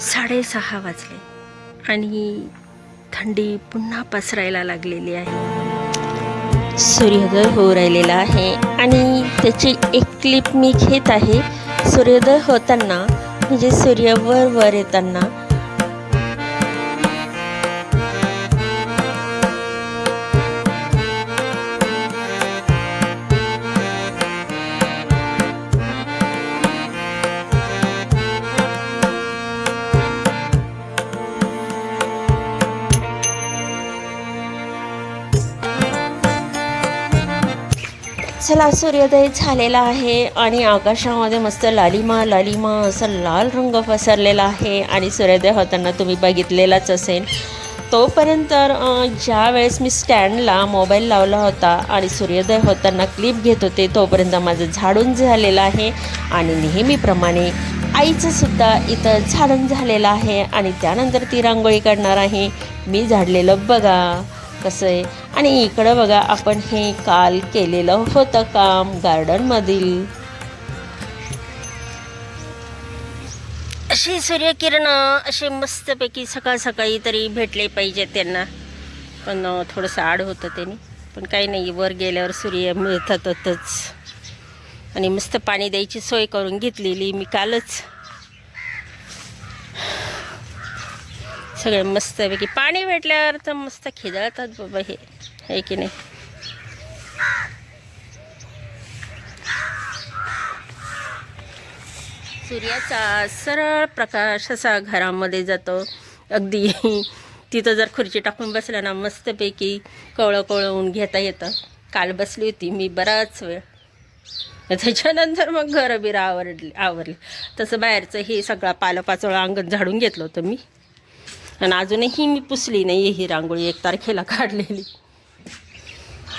साडेसहा वाजले आणि थंडी पुन्हा पसरायला लागलेली आहे. सूर्योदय होऊ राहिलेला आहे आणि त्याची एक क्लिप मी घेत आहे. सूर्योदय होताना म्हणजे सूर्य वर वर येताना चला सूर्योदय झालेला आहे आणि आकाशामध्ये मस्त लालिमा लालिमा असं लाल रंग पसरलेला आहे आणि सूर्योदय होताना तुम्ही बघितलेलाच असेल. तोपर्यंत ज्या वेळेस मी स्टँडला मोबाईल लावला होता आणि सूर्योदय होताना क्लिप घेत होते तोपर्यंत माझं झाडून झालेलं आहे आणि नेहमीप्रमाणे आईचंसुद्धा इथं झाडून झालेलं आहे आणि त्यानंतर ती रांगोळी काढणार आहे. मी झाडलेलं बघा. कसं आहे? आणि इकडं बघा आपण हे काल केलेलं होतं काम गार्डनमधील अशी सूर्यकिरणं असे मस्तपैकी सकाळ सकाळी तरी भेटले पाहिजेत त्यांना. पण थोडंसं आड होतं त्यांनी. पण काही नाही वर गेल्यावर सूर्य मिळतातच. आणि मस्त पाणी द्यायची सोय करून घेतलेली मी कालच. सगळे मस्तपैकी. पाणी भेटल्यावर तर मस्त खिदळतात बाबा हे. आहे की नाही? सूर्याचा सरळ प्रकाश असा घरामध्ये जातो. अगदी तिथं जर खुर्ची टाकून बसलं ना मस्तपैकी कवळं कवळवून घेता येतं. काल बसली होती मी बराच वेळ. त्याच्यानंतर मग घरं बिरं आवरली आवरली. तसं बाहेरचं हे सगळा पालपाचोळा अंगण झाडून घेतलं होतं मी. आणि अजूनही मी पुसली नाही ही रांगोळी. एक तारखेला काढलेली.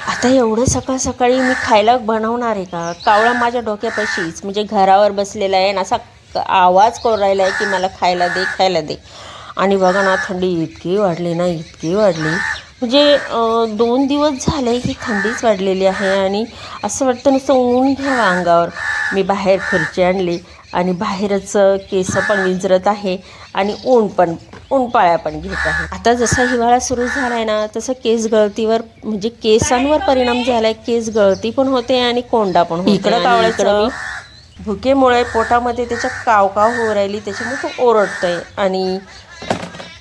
आता एवढं सकाळ सकाळी मी खायला बनवणार आहे का? कावळा माझ्या डोक्यापाशीच. म्हणजे घरावर बसलेला आहे आणि असा आवाज कोरायला राहिला आहे की मला खायला दे खायला दे. आणि बघा ना थंडी इतकी वाढली ना इतकी वाढली. म्हणजे दोन दिवस झाले ही थंडीच वाढलेली आहे आणि असं वाटतं नुसतं ऊन घ्यावं अंगावर. मी बाहेर खुर्ची आणली आणि बाहेरच केस पण विंचरत आहे आणि ऊन पण ऊनपाळ्या पण घेत आहे. आता जसा हिवाळा सुरू झाला आहे ना तसं केस गळतीवर म्हणजे केसांवर परिणाम झाला आहे केस गळती पण होते आणि कोंडा पण होते इकडं कावळ्याचं भुकेमुळे पोटामध्ये त्याच्या काव काव होऊ राहिली त्याच्यामुळे तो ओरडतोय. आणि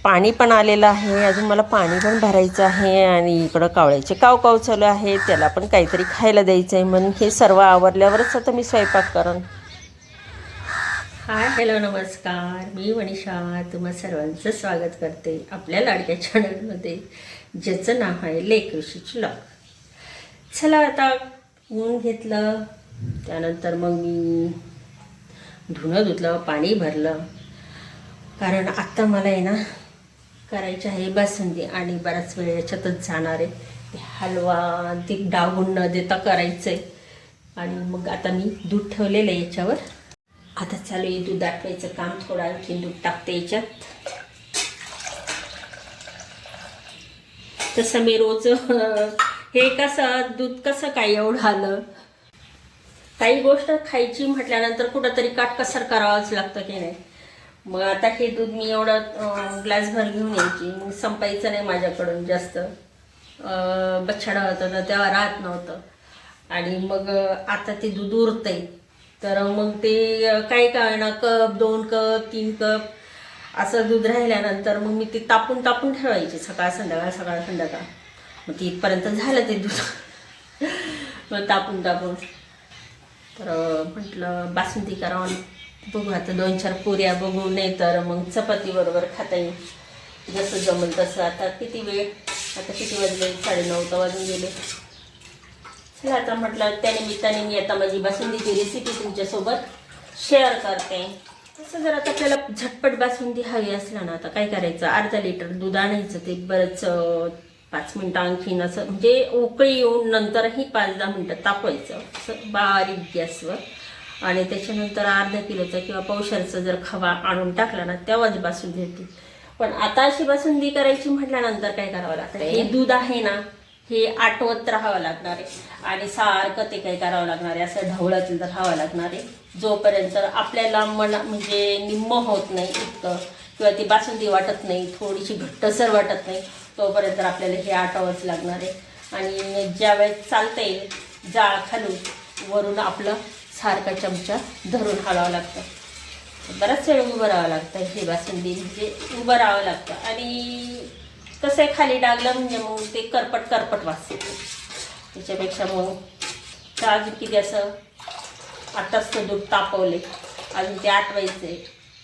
पाणी पण आलेलं आहे अजून मला पाणी पण भरायचं आहे आणि इकडं कावळ्याचे काव काव चालू आहे त्याला पण काहीतरी खायला द्यायचं आहे म्हणून हे सर्व आवरल्यावरच आता मी स्वयंपाक करण हाय. हॅलो नमस्कार. मी वनिषा तुम्हा सर्वांचं स्वागत करते आपल्या लाडक्या चॅनलमध्ये ज्याचं नाव आहे लेक ऋषीची लॉक. चला आता ऊन घेतलं त्यानंतर मग मी धुणं धुतलं पाणी भरलं. कारण आत्ता मला आहे ना करायची आहे बासुंदी आणि बराच वेळ याच्यातच जाणार आहे. ते हलवा आणि ते डागून न देता करायचं आहे आणि मग आता मी दूध ठेवलेलं आहे याच्यावर. आता चालू आहे दूध आटवायचं काम थोडं आणखी दूध टाकते याच्यात. तसं मी रोज हे कसं दूध कसं काय एवढं आलं? काही गोष्ट खायची म्हटल्यानंतर कुठंतरी काटकसर करावंच लागतं की नाही? मग आता हे दूध मी एवढं ग्लासभर घेऊन यायची. मग संपायचं नाही माझ्याकडून जास्त. अं, होतं तर तेव्हा राहत नव्हतं. आणि मग आता ते दूध उरतंय. तर मग ते काय काय कप दोन कप तीन कप असं दूध राहिल्यानंतर मग मी ते तापून तापून ठेवायचे सकाळ संध्याकाळ सकाळ संध्याकाळ. मग ते इथपर्यंत झालं ते दूध. मग तापून तापून. तर म्हटलं बासुंदी करावं बघू आता दोन चार पुऱ्या बघू नाही तर मग चपाती बरोबर खाता येईल. जसं जमल तसं. आता किती वेळ? आता किती वाजले? साडेनऊ तर वाजून गेले. चला आता म्हटलं त्यानिमित्ताने मी आता माझी बासुंदीची रेसिपी तुमच्यासोबत शेअर करते. तसं जर आता आपल्याला झटपट बासुंदी हवी असला ना आता काय करायचं? अर्धा लिटर दूध आणायचं ते बरंच पाच मिनटं आणखीन असं म्हणजे उकळी येऊन नंतरही पाच दहा मिनटं तापवायचं. असं बारीक गॅसवर. आणि त्याच्यानंतर अर्धा किलोचा किंवा पावशरचा जर खवा आणून टाकला ना तेव्हाच बासुंदी होती पण आता अशी बासुंदी करायची म्हटल्यानंतर काय करावं लागतं? हे दूध आहे ना हे आठवत राहावं लागणार आहे. आणि सारखं ते काही करावं लागणार आहे. असं ढवळत राहावं लागणार आहे. जोपर्यंत आपल्याला मन म्हणजे निम्म होत नाही इतकं किंवा ती बासुंदी वाटत नाही थोडीशी घट्टसर वाटत नाही तोपर्यंत आपल्याला हे आटावंच लागणार आहे. आणि ज्यावेळेस चालता येईल जाळ खालून वरून आपलं सारखा चमचा धरून हलावं लागतं. बराच वेळ उभं राहावं लागतं. हे बासुंदी म्हणजे उभं राहावं लागतं. आणि कसं आहे खाली डागलं म्हणजे मग ते करपट करपट वाचते. त्याच्यापेक्षा मग तर अजून किती असं आत्ताच तर दूध तापवले. अजून ते आठवायचे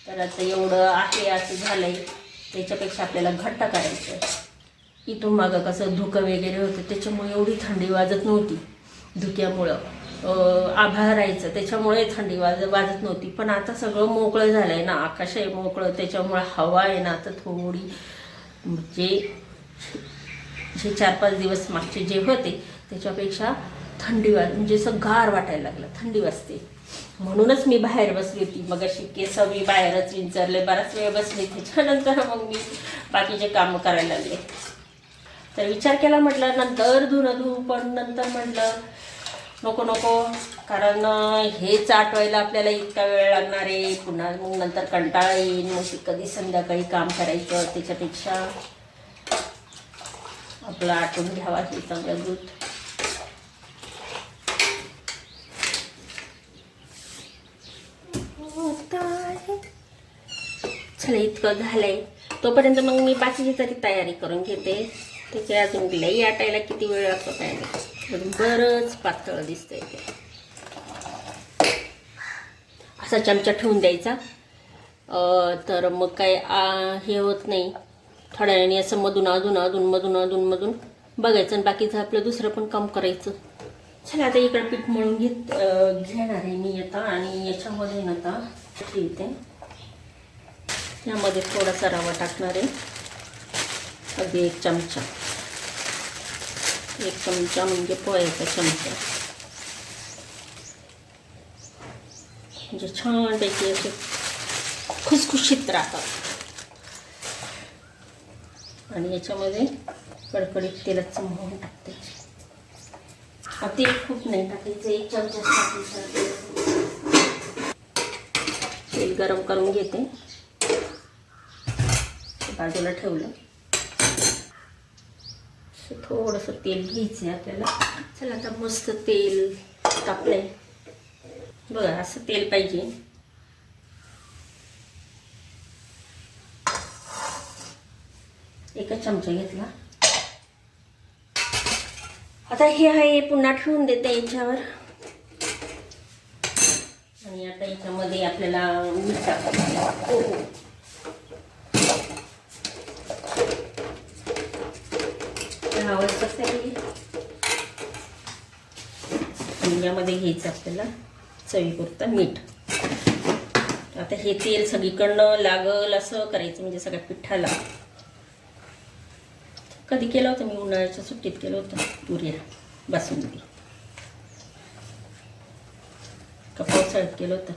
तर आता एवढं आहे असं झालं आहे त्याच्यापेक्षा आपल्याला घट्ट करायचं आहे. इथून मागं कसं धुकं वगैरे होतं त्याच्यामुळे एवढी थंडी वाजत नव्हती. धुक्यामुळं. आभाळ राहायचं त्याच्यामुळे थंडी वाज वाजत नव्हती. पण आता सगळं मोकळं झालं आहे ना आकाश आहे मोकळं त्याच्यामुळे हवा आहे ना आता थोडी म्हणजे जे चार पाच दिवस मागचे जे होते त्याच्यापेक्षा थंडी वाज म्हणजे असं गार वाटायला लागलं थंडी वाजते. म्हणूनच मी बाहेर बसली होती. मग अशी केस मी बाहेरच विंचरले बराच वेळ बसली. त्याच्यानंतर मग मी बाकीचे कामं करायला लागले. तर विचार केला म्हटलं नंतर धुणं धुवू पण नंतर म्हटलं नको नको. कारण हे हेच आठवायला आपल्याला इतका वेळ लागणार आहे. पुन्हा मग नंतर कंटाळा येईल. मग कधी संध्याकाळी काम करायचं त्याच्यापेक्षा. आपलं आटून घ्यावा हे चांगलं दूध. चला इतकं झालंय. तोपर्यंत मग मी बाकीची तरी तयारी करून घेते. त्याच्या अजून लई आटायला किती वेळ लागतो काय नाही बरंच पातळ दिसतंय ते. असा चमचा ठेवून द्यायचा. तर मग काय हे होत नाही. थोड्या वेळाने असं मधून अधून अधून मधून अधून मधून बघायचं आणि बाकीचं आपलं दुसरं पण काम करायचं. चला आता इकडं पीठ मळून घेत घेणार आहे मी आता आणि याच्यामध्ये आता ठेवते. यामध्ये थोडासा रवा टाकणार आहे. अगदी एक चमचा. एक चमचा म्हणजे पोह्याचा चमचा. म्हणजे छानपैकी असे खुसखुशीत राहतात आणि याच्यामध्ये कडकडीत तेलाचं मोहन टाकते तेल खूप नाही टाकायचं एक चमचा टाकायचं तेल गरम करून घेते बाजूला ठेवलं थोडंसं तेल घ्यायचं आहे आपल्याला चला आता मस्त तेल तापलंय बघा असं तेल पाहिजे. एकच चमचा घेतला. आता हे आहे पुन्हा ठेवून देते याच्यावर. आणि आता याच्यामध्ये आपल्याला मीठ टाकायचं आवाज कसं आहे यामध्ये घ्यायचं आपल्याला. चवीपुरतं मीठ. आता हे तेल सगळीकडनं लागल असं करायचं म्हणजे सगळ्या पिठाला. कधी केलं होतं मी? उन्हाळ्याच्या सुट्टीत केलं होतं. पुऱ्या बासुंदी. का पावसाळ्यात केलं होतं?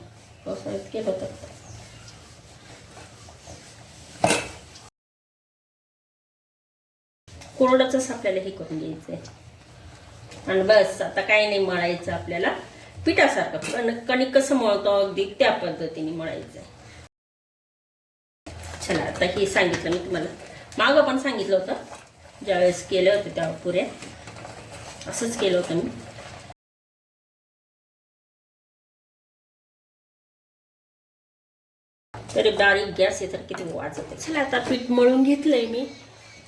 पावसाळ्यात केलं होतं. कोरडंच आपल्याला हे करून घ्यायचं आहे आणि बस आता काही नाही मळायचं आपल्याला. पिठासारखं पण कणिक कसं मळतो अगदी त्या पद्धतीने मळायचं. आहे चला आता हे सांगितलं मी तुम्हाला. मागं पण सांगितलं होतं. ज्यावेळेस केलं होतं त्या पुऱ्या असंच केलं होतं मी. तरी बारीक गॅस आहे तर किती वाजत चला आता पीठ मळून घेतलंय मी.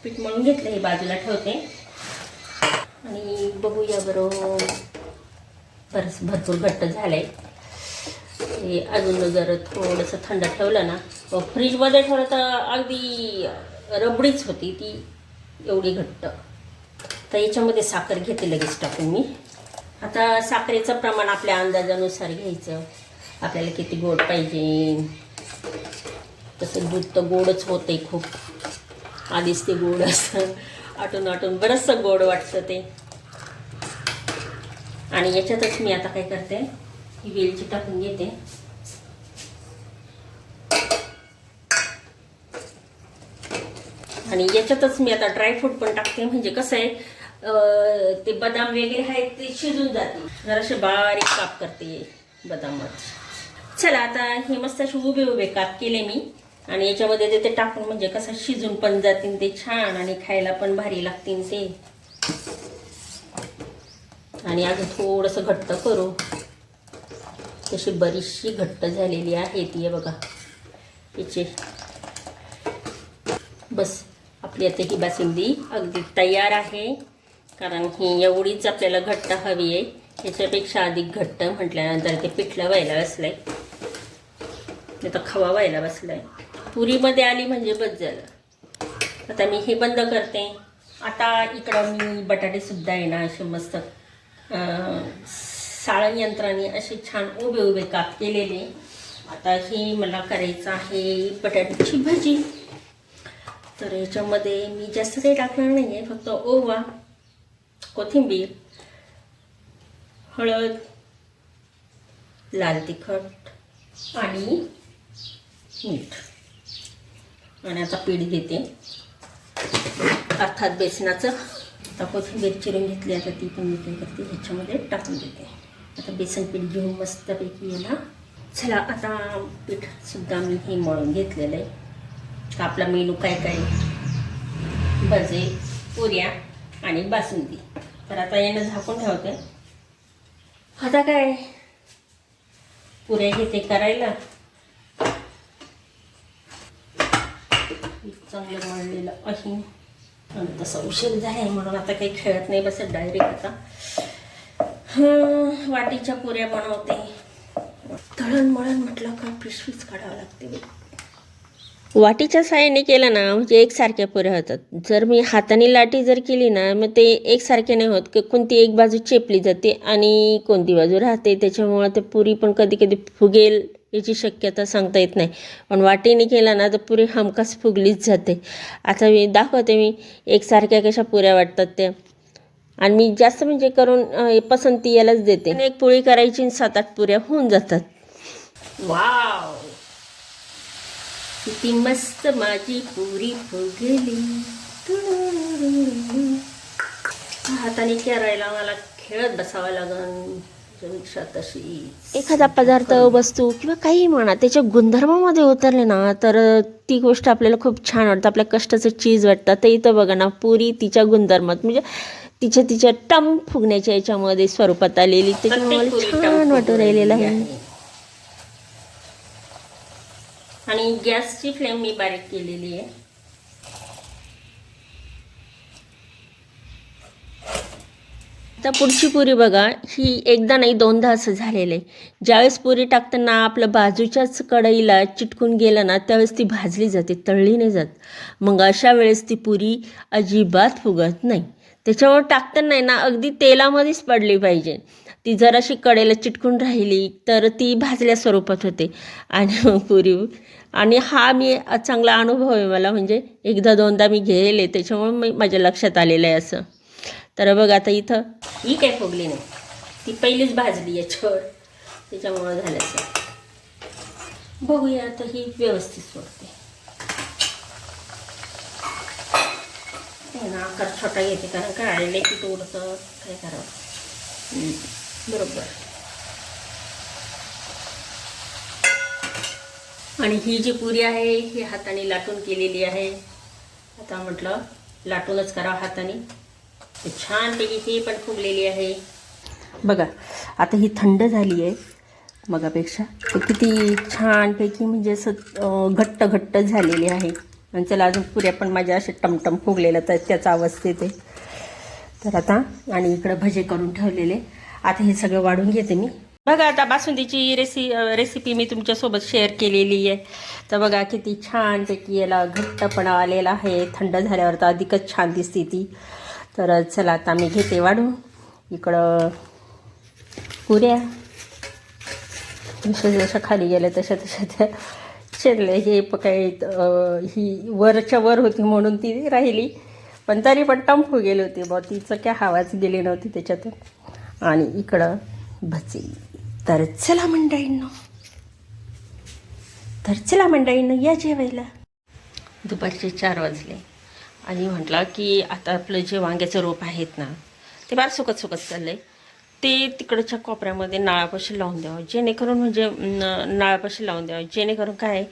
पीठ मळून घेतलं हे बाजूला ठेवते. आणि बघूया बरोबर बरंच भरपूर घट्ट झालंय. हे अजून जर थोडंसं थंड ठेवलं ना व फ्रीजमध्ये ठेवलं तर अगदी रबडीच होती ती एवढी घट्ट. तर याच्यामध्ये साखर घेते लगेच टाकून मी. आता साखरेचं प्रमाण आपल्या अंदाजानुसार घ्यायचं. आपल्याला किती गोड पाहिजे. तसं दूध तर गोडच होते खूप. आधीच ते गोड असतं आटून आटून बरंचसं गोड वाटतं ते. आणि याच्यातच मी आता काय करते ही वेलची टाकून घेते. आणि याच्यातच मी आता ड्रायफ्रूट पण टाकते म्हणजे कसं आहे ते बदाम वगैरे आहेत ते शिजून जाते जरासे बारीक काप करते बदामात. चला आता हे मस्त असे उभे उभे काप केले मी. आणि याच्यामध्ये ते- ते टाकून म्हणजे कसं शिजून पण जातील ते छान आणि खायला पण भारी लागतील ते. आणि अजून थोडंसं घट्ट करू. तशी बरीचशी घट्ट झालेली आहे ती आहे बघा. हिचे बस आपली आता ही बासुंदी अगदी तयार आहे. कारण ही एवढीच आपल्याला घट्ट हवी आहे. याच्यापेक्षा अधिक घट्ट म्हटल्यानंतर ते पिठलं व्हायला बसलंय. नाही तर खवा व्हायला बसलाय. पुरीमध्ये आली म्हणजे बस झालं. आता मी हे बंद करते. आता इकडं मी बटाटे सुद्धा आहे ना असे मस्त साळण यंत्राने असे छान उभे उभे काप केलेले. आता ही मला करायचं आहे बटाट्याची भजी. तर याच्यामध्ये मी जास्त काही टाकणार नाही आहे फक्त ओवा कोथिंबीर हळद लाल तिखट आणि मीठ. आणि आता पीठ घेते. अर्थात बेसनाचं. आता कोथिंबीर चिरून घेतली आता ती पण मी काय करते ह्याच्यामध्ये टाकून देते. आता बेसन पीठ घेऊन मस्तपैकी याला चला आता पीठसुद्धा मी हे मळून घेतलेलं आहे. तर आपला मेनू काय काय? भजे पुऱ्या आणि बासुंदी. तर आता यानं झाकून ठेवते. आता काय? पुऱ्या घेते करायला. चांगलं मळलेलं अशी. तसं उशीर झाला म्हणून आता काही खेळत नाही बसत डायरेक्ट आता. वाटीच्या पुऱ्या बनवते. तळण मळण म्हटलं का पिशवीच काढावं लागते वाटीच्या साह्याने केलं ना म्हणजे एकसारख्या पुऱ्या होतात. जर मी हाताने लाटी जर केली ना मग ते एकसारखे नाही होत. की कोणती एक बाजू चेपली जाते आणि कोणती बाजू राहते. त्याच्यामुळं ते पुरी पण कधी कधी फुगेल. याची शक्यता सांगता येत नाही. पण वाटीने केला ना तर पुरी हमखास फुगलीच जाते. आता मी दाखवते मी एकसारख्या कशा पुऱ्या वाटतात त्या. आणि मी जास्त म्हणजे करून पसंती यालाच देते. आणि एक पोळी करायची सात आठ पुऱ्या होऊन जातात. वाव! किती मस्त माझी पुरी फुगली. हाताने करायला मला खेळत बसावं लागन तशी एखादा पदार्थ वस्तू किंवा काही म्हणा त्याच्या गुणधर्मामध्ये उतरले ना तर ती गोष्ट आपल्याला खूप छान वाटतं. आपल्या कष्टाचं चीज वाटतं. तर इथं बघा ना पुरी तिच्या गुणधर्मात म्हणजे तिच्या तिच्या टम फुगण्याच्या याच्यामध्ये स्वरूपात आलेली. त्याच्यामुळे मला छान वाटून राहिलेलं आहे. आणि गॅसची फ्लेम मी बारीक केलेली आहे. आता पुढची पुरी बघा ही एकदा नाही दोनदा असं झालेलं आहे. ज्यावेळेस पुरी टाकताना आपलं बाजूच्याच कढईला चिटकून गेलं ना त्यावेळेस ती भाजली जाते तळली नाही जात. मग अशा वेळेस ती पुरी अजिबात फुगत नाही. त्याच्यामुळे टाकताना ना अगदी तेलामध्येच पडली पाहिजे. ती जराशी कडेला चिटकून राहिली तर ती भाजल्या स्वरूपात होते. आणि मग पुरी आणि हा मी चांगला अनुभव आहे मला म्हणजे एकदा दोनदा मी घेले त्याच्यामुळे मी माझ्या लक्षात आलेलं आहे असं. तर बघ आता इथं ही काय फुगली नाही. ती पहिलीच भाजली याच्यावर त्याच्यामुळं झालं असं बघूया आता ही व्यवस्थित सोडते. ना आकार छोटा घेते कारण काढले की थोडंसं काय करावं? बरोबर. आणि ही जी पुरी आहे ही हाताने लाटून केलेली आहे. आता म्हटलं लाटूनच करावं हाताने. छानपैकी ही पण फुगलेली आहे. बघा आता ही थंड झाली आहे मगापेक्षा. तर किती छानपैकी म्हणजे असं घट्ट घट्ट झालेली आहे. आणि चला अजून पुऱ्या पण माझ्या असे टमटम फुगलेल्या तर त्याचा आवाज आहे. तर आता आणि इकडं भजे करून ठेवलेले. आता हे सगळं वाढून घेते मी. बघा आता बासुंदीची रेसि रेसिपी मी तुमच्यासोबत शेअर केलेली आहे. तर बघा किती छानपैकी याला घट्टपणा आलेला आहे. थंड झाल्यावर तर अधिकच छान दिसते ती. तर चला आता मी घेते वाढू इकडं पुऱ्या. जशा जशा खाली गेल्या तशा तशा त्या चिरले हे प ही वरच्या वर होती म्हणून ती राहिली. पण तरी पण टंफू गेले होते बा तिचं काय हवाच गेली नव्हती त्याच्यातून. आणि इकडं भजी. तर चला मंडळींनो. तर चला मंडळींनो या जेवायला. दुपारचे चार वाजले. आणि म्हटलं की आता आपलं जे वांग्याचं रोप आहेत ना ते फार सुकत सुकत चाललं आहे ते तिकडच्या कोपऱ्यामध्ये नाळापाशी लावून द्यावं. जेणेकरून म्हणजे न- नाळापाशी लावून द्यावं. जेणेकरून काय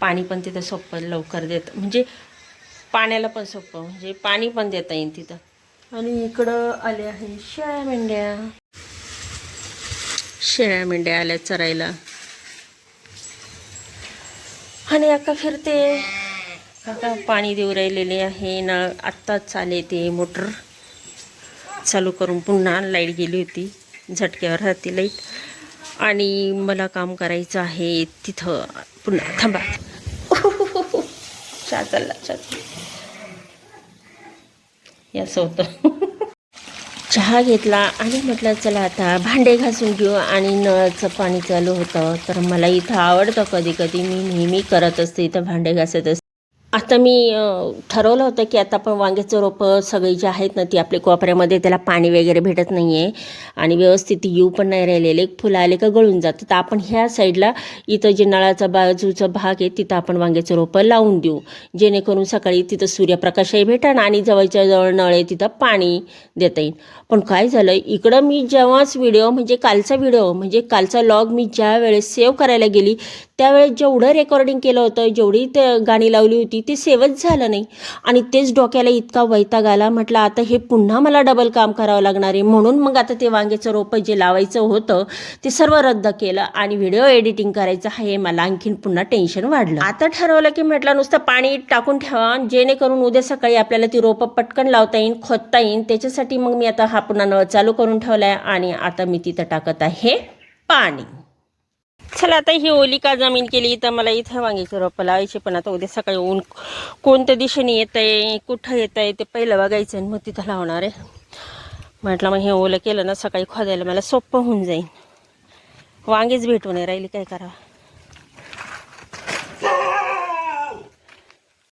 पाणी पण तिथं सोपं लवकर देतं म्हणजे पाण्याला पण सोपं म्हणजे पाणी पण देता येईल तिथं. आणि इकडं आले आहे शेळ्या मेंढ्या. शेळ्या मेंढ्या आल्या चरायला. आणि अक्का फिरते. आता पाणी देऊ राहिलेले आहे. नळ आत्ताच आले ते मोटर. चालू करून पुन्हा लाइट गेली होती. झटक्यावर राहते लाइट. आणि मला काम करायचं आहे तिथं. पुन्हा थांबा. चहा चालला चहा याचं होतं चहा घेतला आणि म्हटलं चला आता भांडे घासून घेऊ. आणि नळाचं पाणी चालू होतं. तर मला इथं आवडतं कधी कधी मी नेहमी करत असते इथं भांडे घासत असते. आता मी ठरवलं होतं की आता आपण वांग्याचं रोपं सगळी जी आहेत ना ती आपल्या कोपऱ्यामध्ये त्याला पाणी वगैरे भेटत नाही आहे आणि व्यवस्थित येऊ पण नाही राहिलेले फुलं आले का गळून जातं. तर आपण ह्या साईडला इथं जे नळाचा बाजूचा भाग आहे तिथं आपण वांग्याचं रोपं लावून देऊ. जेणेकरून सकाळी तिथं सूर्यप्रकाशही भेटेल आणि जवळच्या जवळ नळ आहे तिथं पाणी देता येईल. पण काय झालं इकडं मी जेव्हाच व्हिडिओ म्हणजे कालचा व्हिडिओ म्हणजे कालचा लॉग मी ज्या वेळेस सेव्ह करायला गेली त्यावेळेस जेवढं रेकॉर्डिंग केलं होतं जेवढी ते गाणी लावली होती ते सेवच झालं नाही. आणि तेच डोक्याला इतका वैताग आला म्हटलं आता हे पुन्हा मला डबल काम करावं लागणार आहे. म्हणून मग आता ते वांग्याचं रोपं जे लावायचं होतं ते सर्व रद्द केलं आणि व्हिडिओ एडिटिंग करायचं आहे मला आणखीन पुन्हा टेन्शन वाढलं. आता ठरवलं की म्हटलं नुसतं पाणी टाकून ठेवा जेणेकरून उद्या सकाळी आपल्याला ती रोपं पटकन लावता येईल खोदता येईल त्याच्यासाठी मग मी आता हा पुन्हा नळ चालू करून ठेवला आहे आणि आता मी तिथं टाकत आहे पाणी. चला आता ही ओली का जमीन केली तर मला इथं वांग्याची रोपं लावायची पण आता उद्या सकाळी ऊन कोणत्या दिशेने येत आहे कुठं येत आहे ते पहिलं बघायचं आणि मग तिथं लावणार आहे. म्हटलं मग हे ओलं केलं ना सकाळी खोदायला मला सोपं होऊन जाईल वांगेच भेटून नाही राहिली काय करावं?